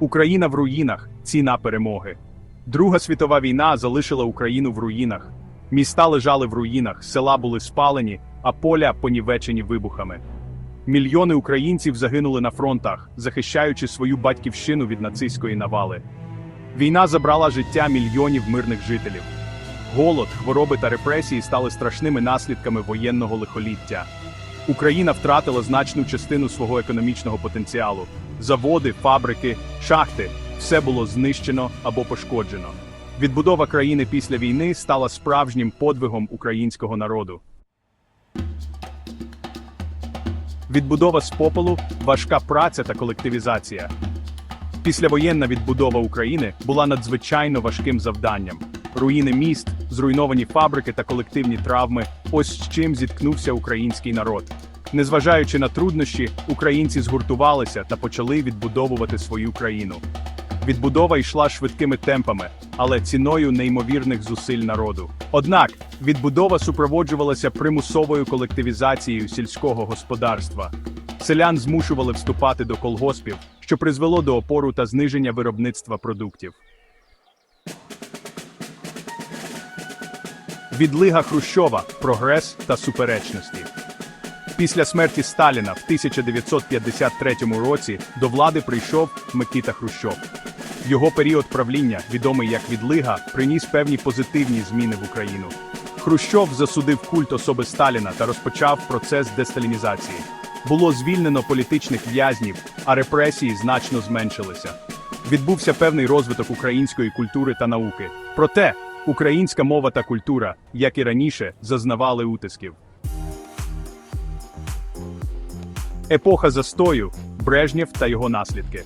Україна в руїнах ціна перемоги. Друга світова війна залишила Україну в руїнах. Міста лежали в руїнах, села були спалені, а поля понівечені вибухами. Мільйони українців загинули на фронтах, захищаючи свою батьківщину від нацистської навали. Війна забрала життя мільйонів мирних жителів. Голод, хвороби та репресії стали страшними наслідками воєнного лихоліття. Україна втратила значну частину свого економічного потенціалу. Заводи, фабрики, шахти все було знищено або пошкоджено. Відбудова країни після війни стала справжнім подвигом українського народу. Відбудова з попелу, важка праця та колективізація. Післявоєнна відбудова України була надзвичайно важким завданням. Руїни міст, зруйновані фабрики та колективні травми ось з чим зіткнувся український народ. Незважаючи на труднощі, українці згуртувалися та почали відбудовувати свою країну. Відбудова йшла швидкими темпами, але ціною неймовірних зусиль народу. Однак відбудова супроводжувалася примусовою колективізацією сільського господарства. Селян змушували вступати до колгоспів, що призвело до опору та зниження виробництва продуктів. Відлига Хрущова, прогрес та суперечності. Після смерті Сталіна в 1953 році до влади прийшов Микита Хрущов. Його період правління, відомий як відлига, приніс певні позитивні зміни в Україну. Хрущов засудив культ особи Сталіна та розпочав процес десталінізації. Було звільнено політичних в'язнів, а репресії значно зменшилися. Відбувся певний розвиток української культури та науки. Проте українська мова та культура, як і раніше, зазнавали утисків. Епоха застою, Брежнєв та його наслідки.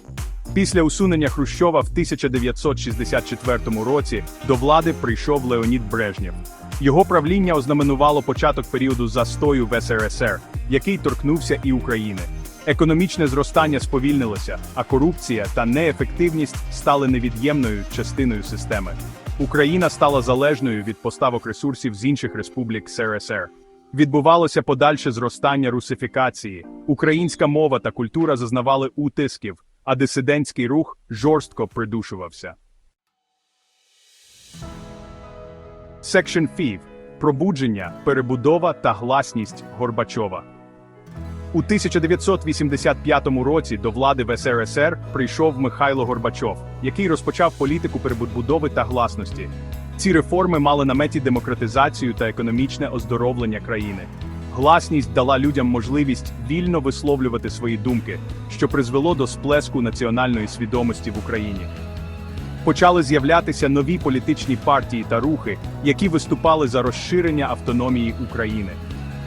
Після усунення Хрущова в 1964 році до влади прийшов Леонід Брежнєв. Його правління ознаменувало початок періоду застою в СРСР, який торкнувся і України. Економічне зростання сповільнилося, а корупція та неефективність стали невід'ємною частиною системи. Україна стала залежною від поставок ресурсів з інших республік СРСР. Відбувалося подальше зростання русифікації. Українська мова та культура зазнавали утисків, а дисидентський рух жорстко придушувався. Section 5. Пробудження, перебудова та гласність Горбачова. У 1985 році до влади в СРСР прийшов Михайло Горбачов, який розпочав політику перебудови та гласності. Ці реформи мали на меті демократизацію та економічне оздоровлення країни. Гласність дала людям можливість вільно висловлювати свої думки, що призвело до сплеску національної свідомості в Україні. Почали з'являтися нові політичні партії та рухи, які виступали за розширення автономії України.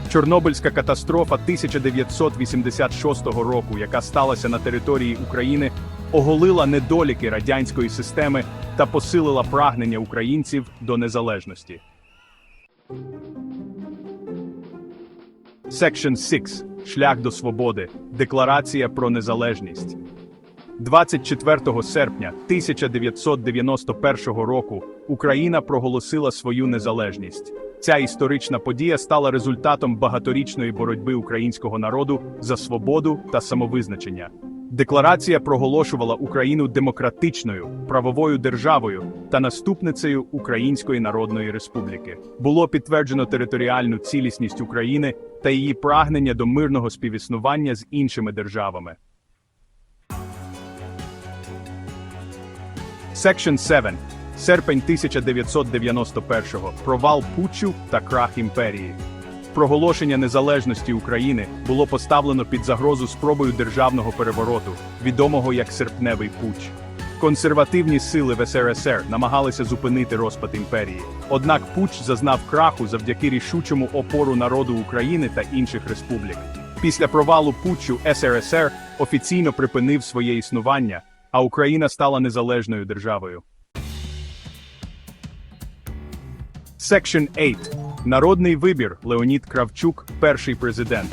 Чорнобильська катастрофа 1986 року, яка сталася на території України, оголила недоліки радянської системи та посилила прагнення українців до незалежності. Section 6. Шлях до свободи. Декларація про незалежність. 24 серпня 1991 року Україна проголосила свою незалежність. Ця історична подія стала результатом багаторічної боротьби українського народу за свободу та самовизначення. Декларація проголошувала Україну демократичною, правовою державою та наступницею Української Народної Республіки. Було підтверджено територіальну цілісність України та її прагнення до мирного співіснування з іншими державами. Section 7. Серпень 1991-го. Провал путчу та крах імперії. Проголошення незалежності України було поставлено під загрозу спробою державного перевороту, відомого як серпневий путч. Консервативні сили в СРСР намагалися зупинити розпад імперії. Однак путч зазнав краху завдяки рішучому опору народу України та інших республік. Після провалу путчу СРСР офіційно припинив своє існування, а Україна стала незалежною державою. Section 8. Народний вибір Леонід Кравчук, перший президент.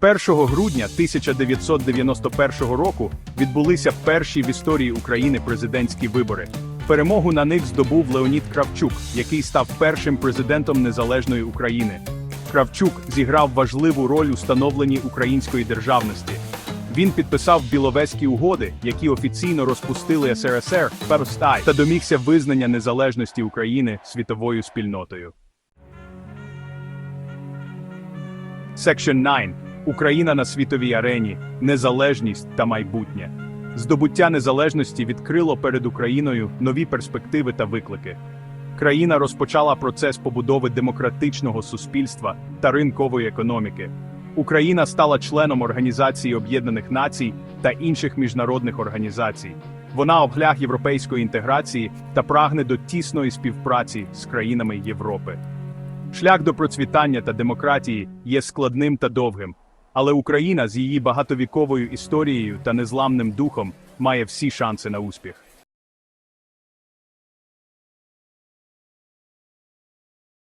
1 грудня 1991 року відбулися перші в історії України президентські вибори. Перемогу на них здобув Леонід Кравчук, який став першим президентом незалежної України. Кравчук зіграв важливу роль у становленні української державності. Він підписав Біловезькі угоди, які офіційно розпустили СРСР Перстай та домігся визнання незалежності України світовою спільнотою. Section 9. Україна на світовій арені, незалежність та майбутнє. Здобуття незалежності відкрило перед Україною нові перспективи та виклики. Країна розпочала процес побудови демократичного суспільства та ринкової економіки. Україна стала членом Організації Об'єднаних Націй та інших міжнародних організацій. Вона облях європейської інтеграції та прагне до тісної співпраці з країнами Європи. Шлях до процвітання та демократії є складним та довгим, але Україна з її багатовіковою історією та незламним духом має всі шанси на успіх.